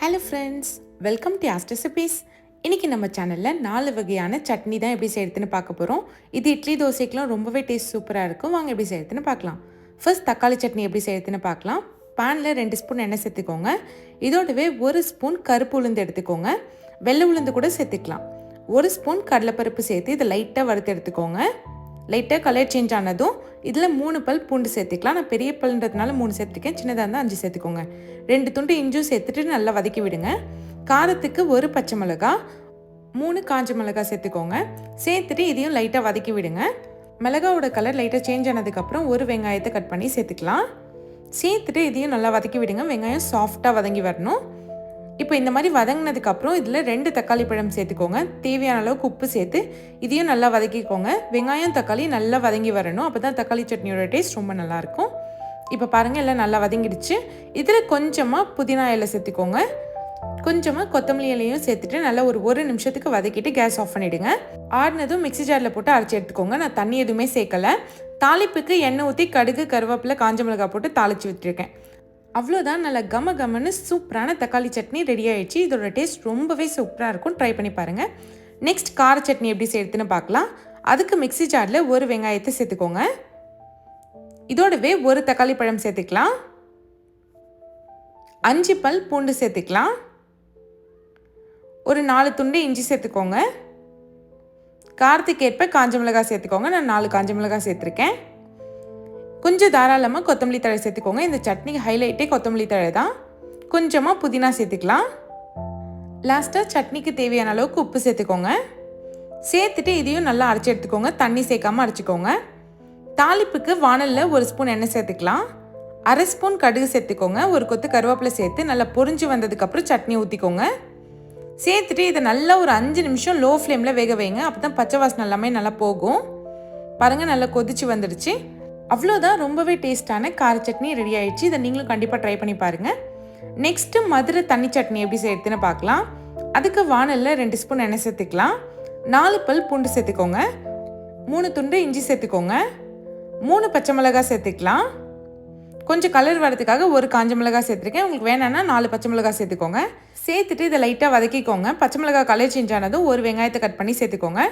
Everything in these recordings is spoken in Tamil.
ஹலோ ஃப்ரெண்ட்ஸ் வெல்கம் டு ஆஸ்ட் ரெசிபீஸ் இன்றைக்கி நம்ம சேனலில் நாலு வகையான சட்னி தான் எப்படி செய்யறதுன்னு பார்க்க போகிறோம் இது இட்லி தோசைக்கெலாம் ரொம்பவே டேஸ்ட் சூப்பராக இருக்கும். வாங்க எப்படி செய்யறதுன்னு பார்க்கலாம். ஃபர்ஸ்ட் தக்காளி சட்னி எப்படி செய்யறதுன்னு பார்க்கலாம். பேனில் ரெண்டு ஸ்பூன் எண்ணெய் சேர்த்துக்கோங்க. இதோடவே ஒரு ஸ்பூன் கருப்பு உளுந்து எடுத்துக்கோங்க. வெள்ளை உளுந்து கூட சேர்த்துக்கலாம். ஒரு ஸ்பூன் கடலைப்பருப்பு சேர்த்து இதை லைட்டாக வறுத்து எடுத்துக்கோங்க. லைட்டாக கலர் சேஞ்ச் ஆனதும் இதில் மூணு பல் பூண்டு சேர்த்துக்கலாம். நான் பெரிய பல்ன்றதுனால மூணு சேர்த்துக்கேன். சின்னதாக இருந்தால் அஞ்சு சேர்த்துக்கோங்க. ரெண்டு துண்டு இஞ்சும் சேர்த்துட்டு நல்லா வதக்கி விடுங்க. காரத்துக்கு ஒரு பச்சை மிளகா மூணு காஞ்ச மிளகா சேர்த்துக்கோங்க. சேர்த்துட்டு இதையும் லைட்டாக வதக்கி விடுங்க. மிளகாவோட கலர் லைட்டாக சேஞ்ச் ஆனதுக்கப்புறம் ஒரு வெங்காயத்தை கட் பண்ணி சேர்த்துக்கலாம். சேர்த்துட்டு இதையும் நல்லா வதக்கி விடுங்க. வெங்காயம் சாஃப்டாக வதங்கி வரணும். இப்போ இந்த மாதிரி வதங்கினதுக்கப்புறம் இதில் ரெண்டு தக்காளி பழம் சேர்த்துக்கோங்க. தேவையான அளவுக்கு உப்பு சேர்த்து இதையும் நல்லா வதக்கிக்கோங்க. வெங்காயம் தக்காளி நல்லா வதங்கி வரணும். அப்போ தான் தக்காளி சட்னியோட டேஸ்ட் ரொம்ப நல்லாயிருக்கும். இப்போ பாருங்கள் எல்லாம் நல்லா வதங்கிடுச்சு. இதில் கொஞ்சமாக புதினா இலை சேர்த்துக்கோங்க. கொஞ்சமாக கொத்தமல்லி இலையும் சேர்த்துட்டு நல்லா ஒரு ஒரு நிமிஷத்துக்கு வதக்கிட்டு கேஸ் ஆஃப் பண்ணிவிடுங்க ஆடினதும் மிக்ஸி ஜாரில் போட்டு அரைச்சி எடுத்துக்கோங்க. நான் தண்ணி எதுவுமே சேர்க்கலை. தாளிப்புக்கு எண்ணெய் ஊற்றி கடுகு கருவேப்பிலை காஞ்ச மிளகாய் போட்டு தாளித்து விட்டுருக்கேன். அவ்வளோதான். நல்ல கம கமன்னு சூப்பரான தக்காளி சட்னி ரெடி ஆயிடுச்சு. இதோட டேஸ்ட் ரொம்பவே சூப்பராக இருக்கும். ட்ரை பண்ணி பாருங்கள் நெக்ஸ்ட் கார சட்னி எப்படி சேர்த்துன்னு பார்க்கலாம். அதுக்கு மிக்ஸி ஜாரில் ஒரு வெங்காயத்தை சேர்த்துக்கோங்க. இதோடவே ஒரு தக்காளி பழம் சேர்த்துக்கலாம். அஞ்சு பல் பூண்டு சேர்த்துக்கலாம். ஒரு நாலு துண்டு இஞ்சி சேர்த்துக்கோங்க. காரத்துக்கு ஏற்ப காஞ்ச மிளகாய் சேர்த்துக்கோங்க. நான் நாலு காஞ்ச மிளகாய் சேர்த்துருக்கேன். கொஞ்சம் தாராளமாக கொத்தமல்லி தழை சேர்த்துக்கோங்க. இந்த சட்னிக்கு ஹைலைட்டே கொத்தமல்லி தழை தான். கொஞ்சமாக புதினா சேர்த்துக்கலாம். லாஸ்ட்டாக சட்னிக்கு தேவையான அளவுக்கு உப்பு சேர்த்துக்கோங்க. சேர்த்துட்டு இதையும் நல்லா அரைச்சி எடுத்துக்கோங்க. தண்ணி சேர்க்காமல் அரைச்சிக்கோங்க. தாளிப்புக்கு வானலில் ஒரு ஸ்பூன் எண்ணெய் சேர்த்துக்கலாம். அரை ஸ்பூன் கடுகு சேர்த்துக்கோங்க. ஒரு கொத்து கருவேப்பிலை சேர்த்து நல்லா பொரிஞ்சு வந்ததுக்கப்புறம் சட்னி ஊற்றிக்கோங்க சேர்த்துட்டு இதை நல்லா ஒரு அஞ்சு நிமிஷம் லோ ஃப்ளேமில் வேக வைங்க. அப்போ தான் பச்சை வாசனை எல்லாமே நல்லா போகும். பாருங்கள் நல்லா கொதிச்சு வந்துடுச்சு. அவ்வளோதான். ரொம்பவே டேஸ்டான கார சட்னி ரெடி ஆயிடுச்சு. இதை நீங்களும் கண்டிப்பாக ட்ரை பண்ணி பாருங்கள் நெக்ஸ்ட்டு மதுரை தண்ணி சட்னி எப்படி சேர்த்துன்னு பார்க்கலாம். அதுக்கு வானலில் ரெண்டு ஸ்பூன் எண்ணெய் சேர்த்துக்கலாம். நாலு பல் பூண்டு சேர்த்துக்கோங்க. மூணு துண்டு இஞ்சி சேர்த்துக்கோங்க. மூணு பச்சை மிளகாய் சேர்த்துக்கலாம். கொஞ்சம் கலர் வரதுக்காக ஒரு காஞ்ச மிளகாய் சேர்த்துருக்கேன். உங்களுக்கு வேணான்னா நாலு பச்சை மிளகாய் சேர்த்துக்கோங்க. சேர்த்துட்டு இதை லைட்டாக வதக்கிக்கோங்க. பச்சை மிளகாய் கலர் சேஞ்ச் ஆனதும் ஒரு வெங்காயத்தை கட் பண்ணி சேர்த்துக்கோங்க.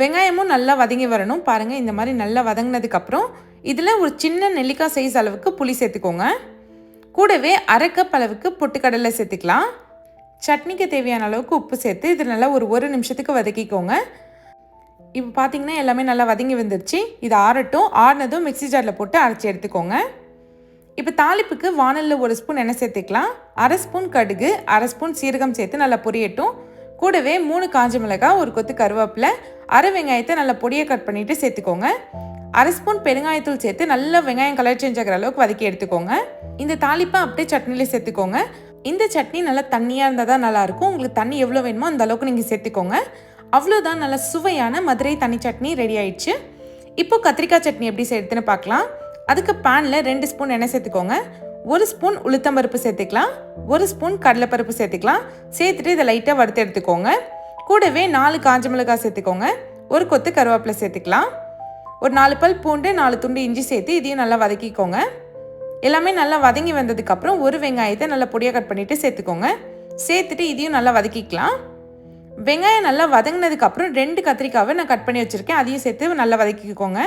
வெங்காயமும் நல்லா வதங்கி வரணும். பாருங்கள் இந்த மாதிரி நல்லா வதங்கினதுக்கப்புறம் இதில் ஒரு சின்ன நெல்லிக்காய் சைஸ் அளவுக்கு புளி சேர்த்துக்கோங்க. கூடவே அரை கப் அளவுக்கு பொட்டுக்கடலை சேர்த்துக்கலாம். சட்னிக்கு தேவையான அளவுக்கு உப்பு சேர்த்து இது நல்லா ஒரு ஒரு நிமிஷத்துக்கு வதக்கிக்கோங்க. இப்போ பார்த்தீங்கன்னா எல்லாமே நல்லா வதங்கி வந்துருச்சு. இது ஆறட்டும். ஆறினதும் மிக்ஸி ஜாரில் போட்டு அரைச்சி எடுத்துக்கோங்க. இப்போ தாளிப்புக்கு வானலில் ஒரு ஸ்பூன் எண்ணெய் சேர்த்துக்கலாம். அரை ஸ்பூன் கடுகு அரை ஸ்பூன் சீரகம் சேர்த்து நல்லா பொரியட்டும். கூடவே மூணு காஞ்ச மிளகாய் ஒரு கொத்து கருவேப்பிலை அரை வெங்காயத்தை நல்லா பொடியை கட் பண்ணிவிட்டு சேர்த்துக்கோங்க. அரை ஸ்பூன் பெருங்காயத்தூள் சேர்த்து நல்லா வெங்காயம் கலர் சேஞ்ச் ஆகிற அளவுக்கு வதக்கி எடுத்துக்கோங்க. இந்த தாளிப்பை அப்படியே சட்னியில் சேர்த்துக்கோங்க. இந்த சட்னி நல்லா தண்ணியாக இருந்தால் தான் நல்லாயிருக்கும் உங்களுக்கு தண்ணி எவ்வளோ வேணுமோ அந்த அளவுக்கு நீங்கள் சேர்த்துக்கோங்க. அவ்வளோதான் நல்லா சுவையான மதுரை தனி சட்னி ரெடி ஆயிடுச்சு. இப்போ கத்திரிக்காய் சட்னி எப்படி செய்யறதுன்னு பார்க்கலாம். அதுக்கு பேனில் ரெண்டு ஸ்பூன் எண்ணெய் சேர்த்துக்கோங்க. ஒரு ஸ்பூன் உளுத்தம்பருப்பு சேர்த்துக்கலாம். ஒரு ஸ்பூன் கடலைப்பருப்பு சேர்த்துக்கலாம். சேர்த்துட்டு இதை லைட்டாக வறுத்து எடுத்துக்கோங்க. கூடவே நாலு காஞ்ச மிளகாய் சேர்த்துக்கோங்க. ஒரு கொத்து கருவேப்பிலை சேர்த்துக்கலாம். ஒரு நாலு பல் பூண்டு நாலு துண்டு இஞ்சி சேர்த்து இதையும் நல்லா வதக்கிக்கோங்க. எல்லாமே நல்லா வதங்கி வந்ததுக்கப்புறம் ஒரு வெங்காயத்தை நல்லா பொடியாக கட் பண்ணிவிட்டு சேர்த்துக்கோங்க. சேர்த்துட்டு இதையும் நல்லா வதக்கிக்கலாம். வெங்காயம் நல்லா வதங்கினதுக்கப்புறம் ரெண்டு கத்திரிக்காவை நான் கட் பண்ணி வச்சுருக்கேன். அதையும் சேர்த்து நல்லா வதக்கிக்கோங்க.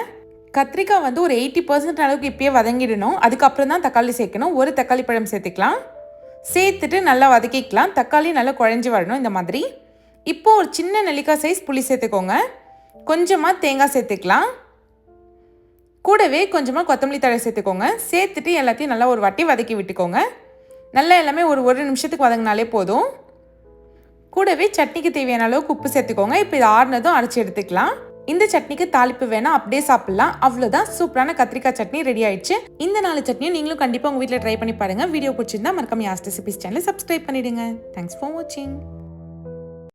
கத்திரிக்காய் வந்து ஒரு எயிட்டி பர்சன்ட் அளவுக்கு இப்பயே வதங்கிடணும். அதுக்கப்புறம் தான் தக்காளி சேர்க்கணும். ஒரு தக்காளி பழம் சேர்த்துக்கலாம். சேர்த்துட்டு நல்லா வதக்கிக்கலாம். தக்காளி நல்லா குழஞ்சி வரணும் இந்த மாதிரி. இப்போ ஒரு சின்ன நெல்லிக்காய் சைஸ் புளி சேர்த்துக்கோங்க. கொஞ்சமாக தேங்காய் சேர்த்துக்கலாம். கூடவே கொஞ்சமாக கொத்தமல்லி தழை சேர்த்துக்கோங்க. சேர்த்துட்டு எல்லாத்தையும் நல்லா ஒரு வாட்டி வதக்கி விட்டுக்கோங்க. நல்லா எல்லாமே ஒரு ஒரு நிமிஷத்துக்கு வதங்கினாலே போதும். கூடவே சட்னிக்கு தேவையான அளவுக்கு உப்பு சேர்த்துக்கோங்க. இப்போ இது ஆறுனதும் அரைச்சி எடுத்துக்கலாம். இந்த சட்னிக்கு தாளிப்பு வேணா அப்படியே சாப்பிடலாம். அவ்வளோதான் சூப்பரான கத்திரிக்காய் சட்னி ரெடி ஆயிடுச்சு. இந்த நாலு சட்னியும் நீங்களும் கண்டிப்பாக உங்கள் வீட்டில் ட்ரை பண்ணி பாருங்க. வீடியோ பிடிச்சிருந்தா மறக்காம யாஸ்ட் ரெசிபிஸ் சேனல் சப்ஸ்கிரைப் பண்ணிடுங்க. தேங்க்ஸ் ஃபார் வாட்சிங்